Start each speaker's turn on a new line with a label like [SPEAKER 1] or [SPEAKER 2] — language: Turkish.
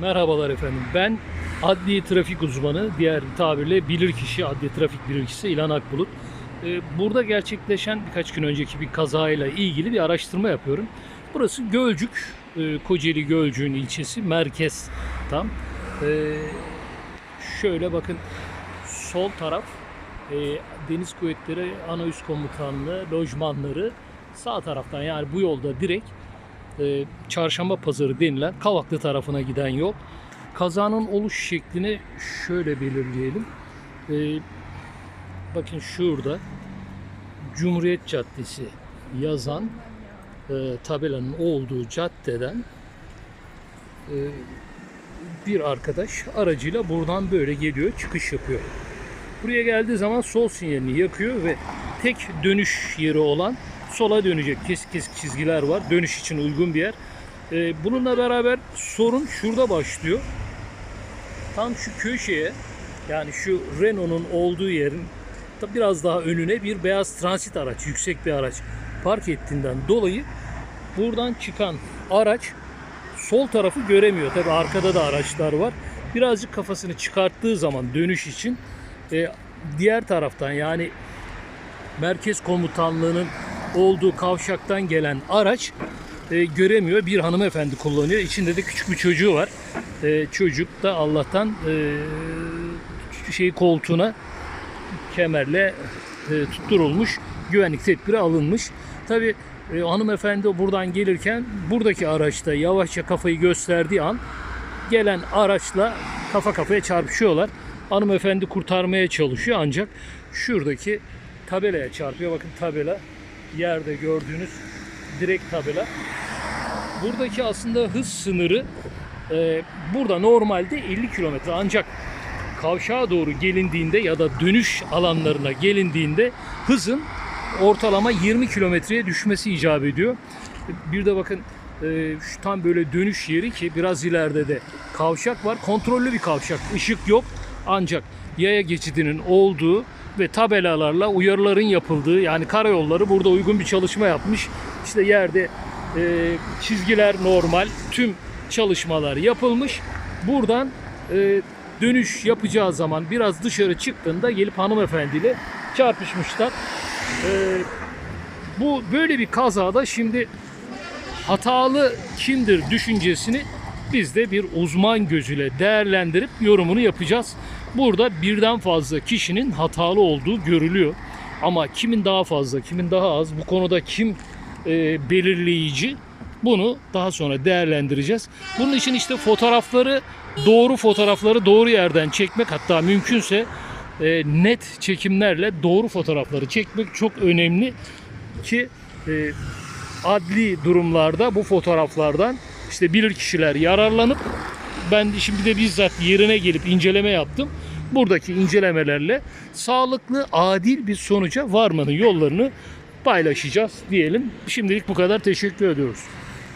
[SPEAKER 1] Merhabalar efendim. Ben adli trafik uzmanı, diğer tabirle bilirkişi, adli trafik bilirkişisi İlhan Akbulut. Ee, Burada gerçekleşen birkaç gün önceki bir kazayla ilgili bir araştırma yapıyorum. Burası Gölcük, e, Kocaeli Gölcük'ün ilçesi, merkez tam. Ee, Şöyle bakın sol taraf e, Deniz Kuvvetleri Ana Üst Komutanlığı lojmanları sağ taraftan yani bu yolda direkt e, Çarşamba Pazarı denilen Kavaklı tarafına giden yol. Kazanın oluş şeklini şöyle belirleyelim. E, bakın şurada Cumhuriyet Caddesi yazan e, tabelanın olduğu caddeden e, bir arkadaş aracıyla buradan böyle geliyor, çıkış yapıyor. Buraya geldiği zaman sol sinyalini yakıyor ve tek dönüş yeri olan sola dönecek kesik kesik çizgiler var. Dönüş için uygun bir yer. Ee, bununla beraber sorun şurada başlıyor. Tam şu köşeye yani şu Renault'un olduğu yerin biraz daha önüne bir beyaz transit araç, yüksek bir araç park ettiğinden dolayı buradan çıkan araç sol tarafı göremiyor. Tabi arkada da araçlar var. Birazcık kafasını çıkarttığı zaman dönüş için e, diğer taraftan yani merkez komutanlığının olduğu kavşaktan gelen araç e, göremiyor. Bir hanımefendi kullanıyor. İçinde de küçük bir çocuğu var. E, çocuk da Allah'tan e, şey koltuğuna kemerle e, tutturulmuş. Güvenlik tedbiri alınmış. Tabi e, hanımefendi buradan gelirken buradaki araçta yavaşça kafayı gösterdiği an gelen araçla kafa kafaya çarpışıyorlar. Hanımefendi kurtarmaya çalışıyor ancak şuradaki tabelaya çarpıyor. Bakın tabela yerde gördüğünüz direkt tabela. Buradaki aslında hız sınırı e, burada normalde 50 kilometre ancak kavşağa doğru gelindiğinde ya da dönüş alanlarına gelindiğinde hızın ortalama 20 kilometreye düşmesi icap ediyor. Bir de bakın e, şu tam böyle dönüş yeri ki biraz ileride de kavşak var. Kontrollü bir kavşak. Işık yok. Ancak yaya geçidinin olduğu ve tabelalarla uyarıların yapıldığı yani karayolları burada uygun bir çalışma yapmış. İşte yerde e, çizgiler normal. Tüm çalışmalar yapılmış. Buradan e, dönüş yapacağı zaman biraz dışarı çıktığında gelip hanımefendiyle çarpışmışlar. E, bu böyle bir kazada şimdi hatalı kimdir düşüncesini biz de bir uzman gözüyle değerlendirip yorumunu yapacağız. Burada birden fazla kişinin hatalı olduğu görülüyor. Ama kimin daha fazla, kimin daha az, bu konuda kim e, belirleyici bunu daha sonra değerlendireceğiz. Bunun için işte fotoğrafları, doğru fotoğrafları doğru yerden çekmek hatta mümkünse e, net çekimlerle doğru fotoğrafları çekmek çok önemli ki e, adli durumlarda bu fotoğraflardan işte bilir kişiler yararlanıp ben şimdi de bizzat yerine gelip inceleme yaptım. Buradaki incelemelerle sağlıklı, adil bir sonuca varmanın yollarını paylaşacağız diyelim. Şimdilik bu kadar. Teşekkür ediyoruz.